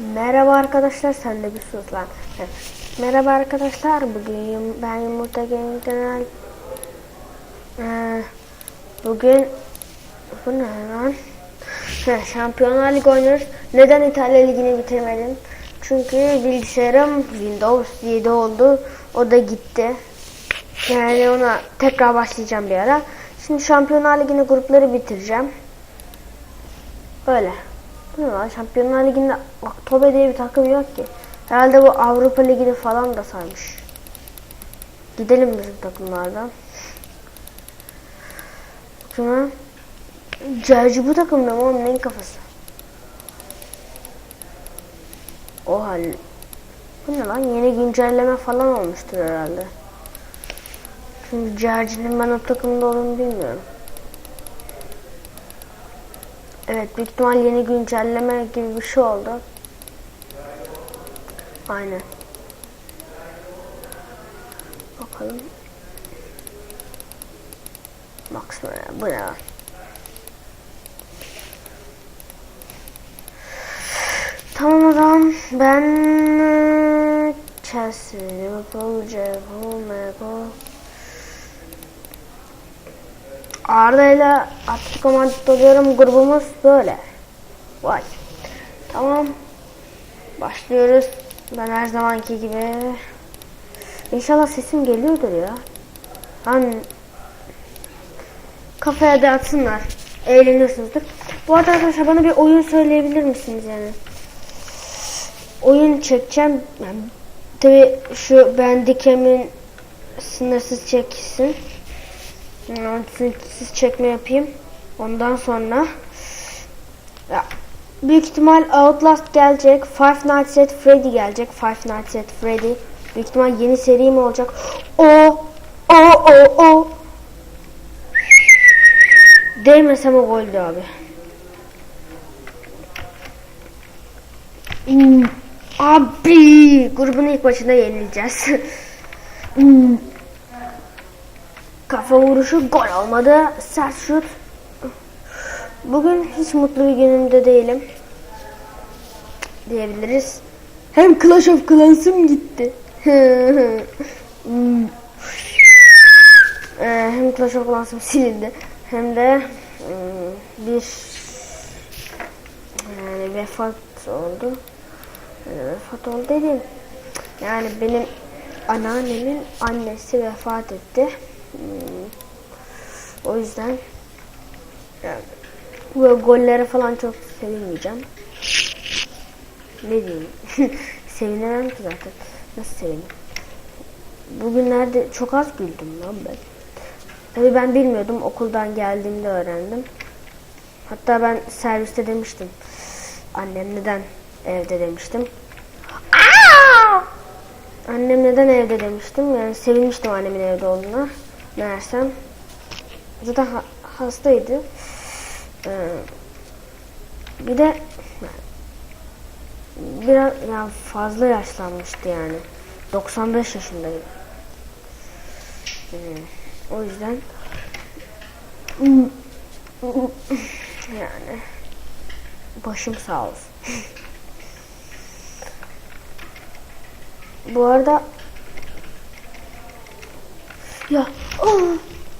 Merhaba arkadaşlar sen de bir sus lan. Merhaba arkadaşlar bugün yum- ben Yumurta Gaming Genel Ee, Bugün Bu ne lan? Heh, Şampiyonlar Ligi oynuyoruz. Neden İtalya Ligi'ni bitirmedim? Çünkü bilgisayarım Windows 7 oldu. O da gitti. Yani ona tekrar başlayacağım bir ara. Şimdi Şampiyonlar Ligi'nin grupları bitireceğim. Öyle. Ne lan? Şampiyonlar Ligi'nde Oktober diye bir takım yok ki. Herhalde bu Avrupa Ligi'ni falan da saymış. Gidelim bizim takımlardan. Şuna. Cerci bu takımda mı? Onun neyin kafası? O hal. Bu ne lan? Yeni güncelleme falan olmuştur herhalde. Çünkü Cerci'nin ben o takımda olduğunu bilmiyorum. Evet büyük ihtimal yeni güncelleme gibi bir şey oldu. Aynen. Bakalım. Baksana bu ne? Tamam o zaman ben eee, Chelsea, Liverpool, Liverpool, Liverpool. Arda ile Atletico Madrid oluyorum. Grubumuz böyle. Vay. Tamam. Başlıyoruz. Ben her zamanki gibi. İnşallah sesim geliyordur ya. Hani kafaya dağıtsınlar. Eğleniyorsunuzdur. Bu arada arkadaşlar bana bir oyun söyleyebilir misiniz yani? Oyun çekeceğim. Yani, tabii şu Bandicam'in sınırsız çeksin. Siz çekme yapayım. Ondan sonra büyük ihtimal Outlast gelecek. Five Nights at Freddy gelecek. Five Nights at Freddy. Büyük ihtimal yeni seri mi olacak? O o o o Değmesem o goldü abi. Hmm, Abi grubun ilk maçında yenileceğiz. Kafa vuruşu gol olmadı. Sert şut. Bugün hiç mutlu bir günümde değilim. Diyebiliriz. Hem Clash of Clans'ım gitti. Ee, hem Clash of Clans'ım silindi. Hem de hmm, bir yani vefat oldu. Yani vefat oldu dedim. Yani benim anneannemin annesi vefat etti. Hmm. O yüzden yani böyle gollere falan çok sevinmeyeceğim. Ne diyeyim? Sevinemem ki zaten. Nasıl sevineyim? Bugünlerde çok az güldüm lan ben. Tabii ben bilmiyordum. Okuldan geldiğimde öğrendim. Hatta ben serviste demiştim. Annem neden evde demiştim. Aa! Annem neden evde demiştim. Yani sevinmiştim annemin evde olduğuna. Meğersem zaten ha- hastaydı. Ee, bir de biraz yani fazla yaşlanmıştı yani. 95 yaşındaydı. Ee, o yüzden yani başım sağ olsun. Bu arada ya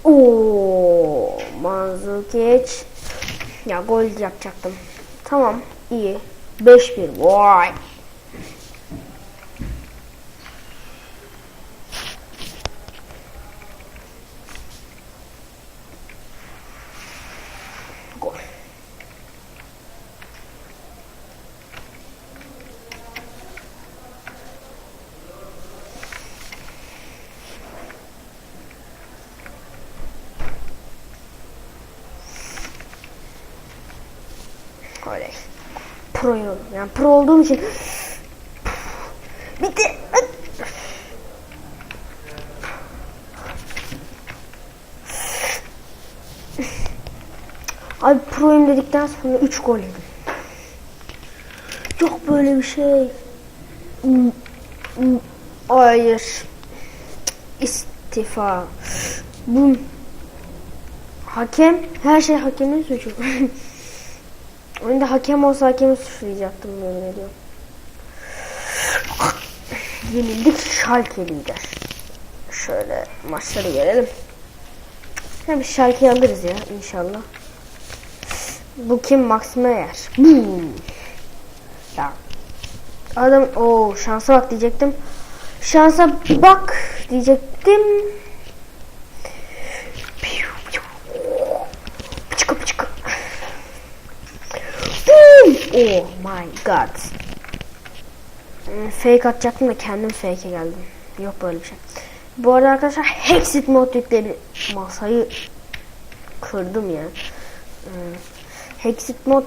Oo, Manzukic ya gol yapacaktım. Tamam iyi. 5-1. Vay. Gol. Öyle. Pro'yum. Yani pro olduğum için. Bitti. Abi proyum dedikten sonra 3 gol yedim. Yok böyle bir şey. Hayır. İstifa. Bu hakem her şey hakemin suçu. Oyunda hakem olsa hakemi suçlayacaktım yemin ediyorum. Yenildik Schalke lider. Şöyle maçları görelim. Hem Schalke'yi alırız ya inşallah. Bu kim? Max Meyer. Ya. Adam o şansa bak diyecektim. Şansa bak diyecektim. Oh my god. Hmm, Fake atacaktım da kendim fake'e geldim. Yok böyle bir şey. Bu arada arkadaşlar Hexit mod yükleri masayı kırdım ya. Hmm, Hexit mod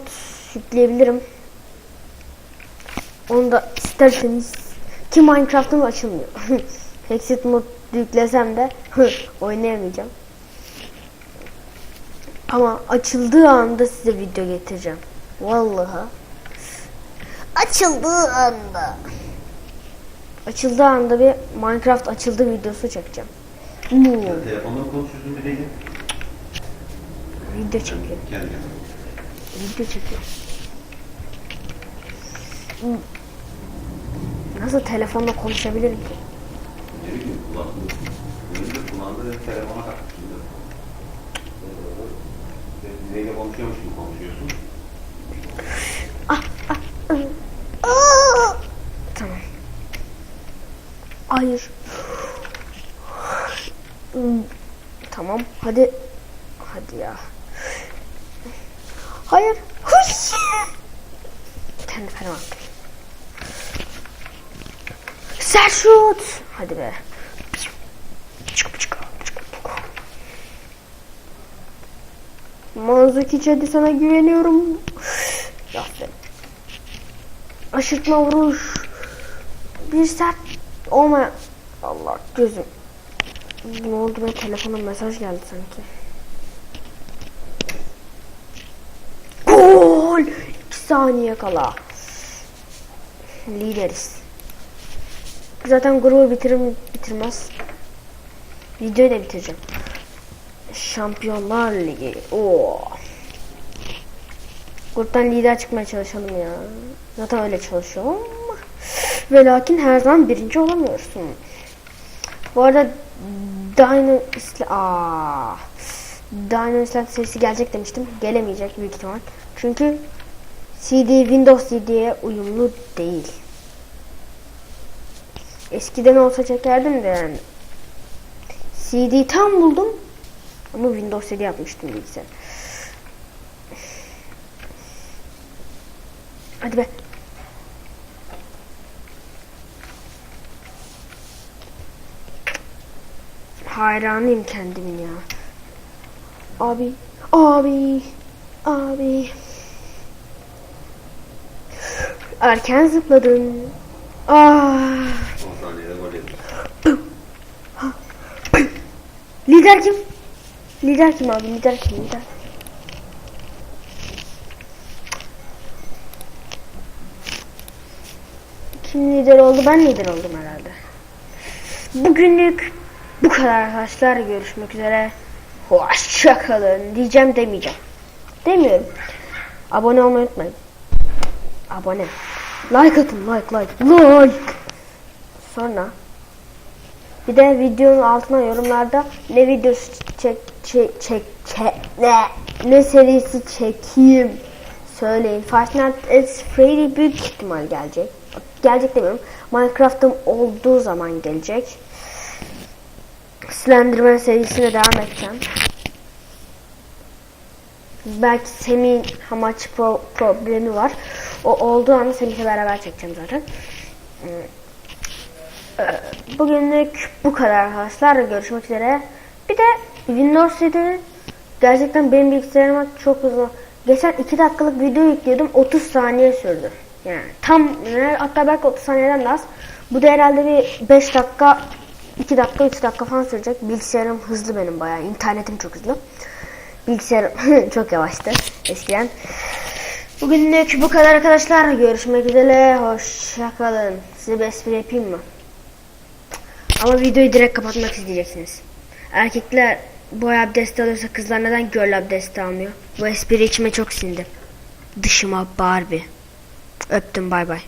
yükleyebilirim. Onu da isterseniz ki Minecraft'ım açılmıyor. Hexit mod yüklesem de oynayamayacağım. Ama açıldığı anda size video getireceğim. Vallahi. Açıldığı anda. Açıldığı anda bir Minecraft açıldı videosu çekeceğim. Hmm, Ya telefonla konuşuyorsun bir de gel. video çekiyor. Gel gel. Video çekiyor. Hmm. Nasıl telefonla konuşabilirim ki? Ne bileyim kulaklığı. Telefona takmışsın. Ee, Neyle konuşuyormuş gibi konuşuyorsun. Tamam. Hayır. Tamam. Hadi. Hadi ya. Hayır. Kendi fena. Sen şut. Hadi be. Manzukic hadi sana güveniyorum. Aferin. Aşırtma vuruş. Bir sert olma. Allah gözüm. Ne oldu be telefona mesaj geldi sanki. Gol! 2 saniye kala. Lideriz. Zaten grubu bitirim bitirmez. Videoyu da bitireceğim. Şampiyonlar Ligi. Oo. Gruptan lider çıkmaya çalışalım ya. Zaten öyle çalışıyorum. Ve lakin her zaman birinci olamıyorsun. Bu arada Dino İsla... Aa. Dino İslam serisi gelecek demiştim. Gelemeyecek büyük ihtimal. Çünkü CD Windows CD'ye uyumlu değil. Eskiden olsa çekerdim de yani. CD tam buldum. Ama Windows CD yapmıştım bilgisayar. Hadi be. Hayranıyım kendimin ya. Abi, abi, abi. Erken zıpladın. Ah. Lider kim? Lider kim abi? Lider kim? Lider. Kim lider oldu? Ben lider oldum herhalde. Bugünlük bu kadar arkadaşlar. Görüşmek üzere. Hoşçakalın. Diyeceğim demeyeceğim. Demiyorum. Abone olmayı unutmayın. Abone. Like atın. Like like. Like. Sonra bir de videonun altına yorumlarda ne videosu çek çek çek, çek ne ne serisi çekeyim söyleyin. Nights at Freddy büyük ihtimal gelecek. Gelecek demiyorum. Minecraft'ım olduğu zaman gelecek. Slenderman serisine devam edeceğim. Belki Semih'in hamaç pro- problemi var. O olduğu anda Semih'le beraber çekeceğim zaten. Bugünlük bu kadar arkadaşlar. Görüşmek üzere. Bir de Windows 7 gerçekten benim bilgisayarıma çok hızlı. Geçen 2 dakikalık video yüklüyordum. 30 saniye sürdü. Yani tam hatta belki 30 saniyeden daha az. Bu da herhalde bir 5 dakika 2 dakika 3 dakika falan sürecek. Bilgisayarım hızlı benim bayağı. İnternetim çok hızlı. Bilgisayarım çok yavaştı eskiden. Bugünlük bu kadar arkadaşlar. Görüşmek üzere. Hoşçakalın. Size bir espri yapayım mı? Ama videoyu direkt kapatmak isteyeceksiniz. Erkekler boy abdesti alıyorsa kızlar neden göl abdesti almıyor? Bu espri içime çok sindi. Dışıma Barbie. Öptüm bay bay.